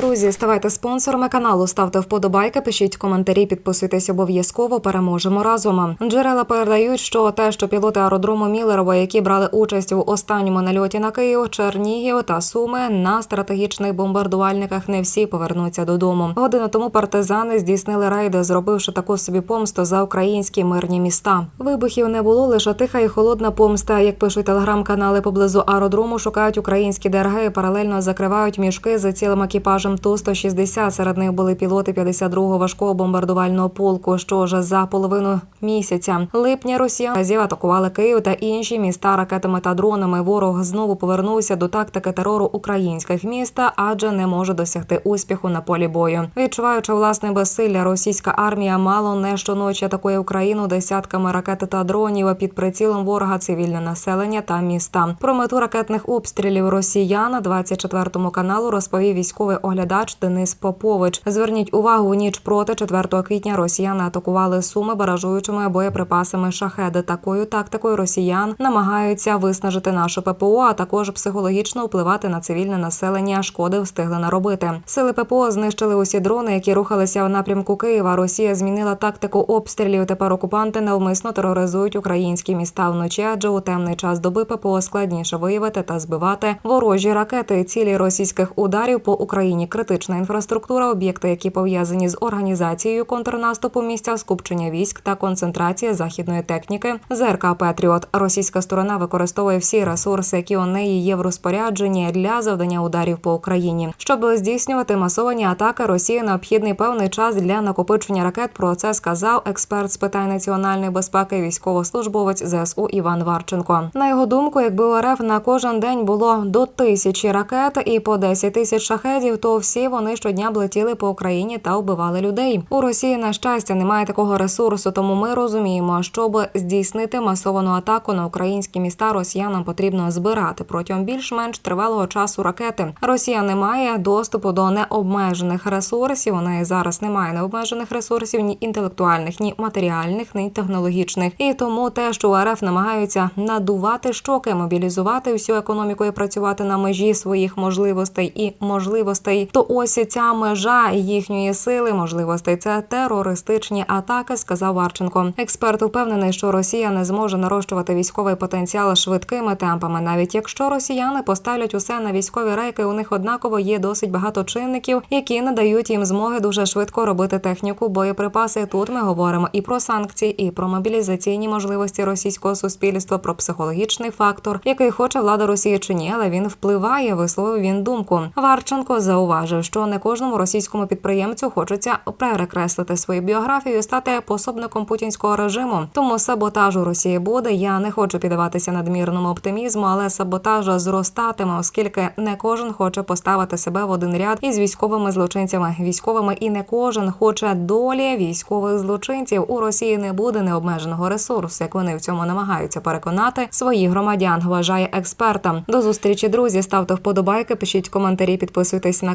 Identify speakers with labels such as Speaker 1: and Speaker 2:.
Speaker 1: Друзі, ставайте спонсорами каналу, ставте вподобайки, пишіть коментарі, підписуйтесь обов'язково. Переможемо разом. Джерела передають, що те, що пілоти аеродрому Міллерова, які брали участь у останньому нальоті на Київ, Чернігів та Суми на стратегічних бомбардувальниках, не всі повернуться додому. Годину тому партизани здійснили рейди, зробивши таку собі помсту за українські мирні міста. Вибухів не було лише тиха і холодна помста. Як пишуть телеграм-канали поблизу аеродрому, шукають українські ДРГ і паралельно закривають мішки за цілим екіпажем Ту-160. Серед них були пілоти 52-го важкого бомбардувального полку. Що ж за половину місяця липня Росіян разів атакували Київ та інші міста ракетами та дронами. Ворог знову повернувся до тактики терору українських міст, адже не може досягти успіху на полі бою. Відчуваючи власне безсилля, російська армія мало не щоночі атакує Україну десятками ракет та дронів під прицілом ворога цивільне населення та міста. Про мету ракетних обстрілів росіян на 24 каналу розповів військовий оглядач Денис Попович. Зверніть увагу, у ніч проти 4 квітня росіяни атакували суми баражуючими боєприпасами шахеди. Такою тактикою росіян намагаються виснажити нашу ППО, а також психологічно впливати на цивільне населення. Шкоди встигли наробити. Сили ППО знищили усі дрони, які рухалися в напрямку Києва. Росія змінила тактику обстрілів. Тепер окупанти навмисно тероризують українські міста вночі, адже у темний час доби ППО складніше виявити та збивати ворожі ракети. Цілі російських ударів по Україні критична інфраструктура, об'єкти, які пов'язані з організацією контрнаступу, місця скупчення військ та концентрація західної техніки. ЗРК Петріот. Російська сторона використовує всі ресурси, які у неї є в розпорядженні для завдання ударів по Україні. Щоб здійснювати масовані атаки, Росії необхідний певний час для накопичення ракет. Про це сказав експерт з питань національної безпеки, військовослужбовець ЗСУ Іван Варченко. На його думку, якби у РФ на кожен день було до тисячі ракет і по 10 тисяч шахедів, то всі вони щодня б летіли по Україні та вбивали людей. У Росії на щастя немає такого ресурсу, тому ми розуміємо, щоб здійснити масовану атаку на українські міста, росіянам потрібно збирати протягом більш-менш тривалого часу ракети. Росія не має доступу до необмежених ресурсів. У неї зараз немає необмежених ресурсів ні інтелектуальних, ні матеріальних, ні технологічних. І тому те, що РФ намагаються надувати щоки, мобілізувати всю економіку і працювати на межі своїх можливостей і можливостей, то ось ця межа їхньої сили, можливостей це терористичні атаки, сказав Варченко. Експерт впевнений, що Росія не зможе нарощувати військовий потенціал швидкими темпами, навіть якщо росіяни поставлять усе на військові рейки, у них однаково є досить багато чинників, які надають їм змоги дуже швидко робити техніку, боєприпаси. Тут ми говоримо і про санкції, і про мобілізаційні можливості російського суспільства, про психологічний фактор, який хоче влада Росії чи ні, але він впливає. Висловив він думку. Варченко зауважив, що не кожному російському підприємцю хочеться перекреслити свою біографію, і стати пособником путінського режиму. Тому саботажу Росії буде. Я не хочу піддаватися надмірному оптимізму, але саботаж зростатиме, оскільки не кожен хоче поставити себе в один ряд із військовими злочинцями. Військовими і не кожен хоче долі військових злочинців. У Росії не буде необмеженого ресурсу, як вони в цьому намагаються переконати своїх громадян. Вважає експертам. До зустрічі, друзі. Ставте вподобайки, пишіть коментарі, підписуйтесь на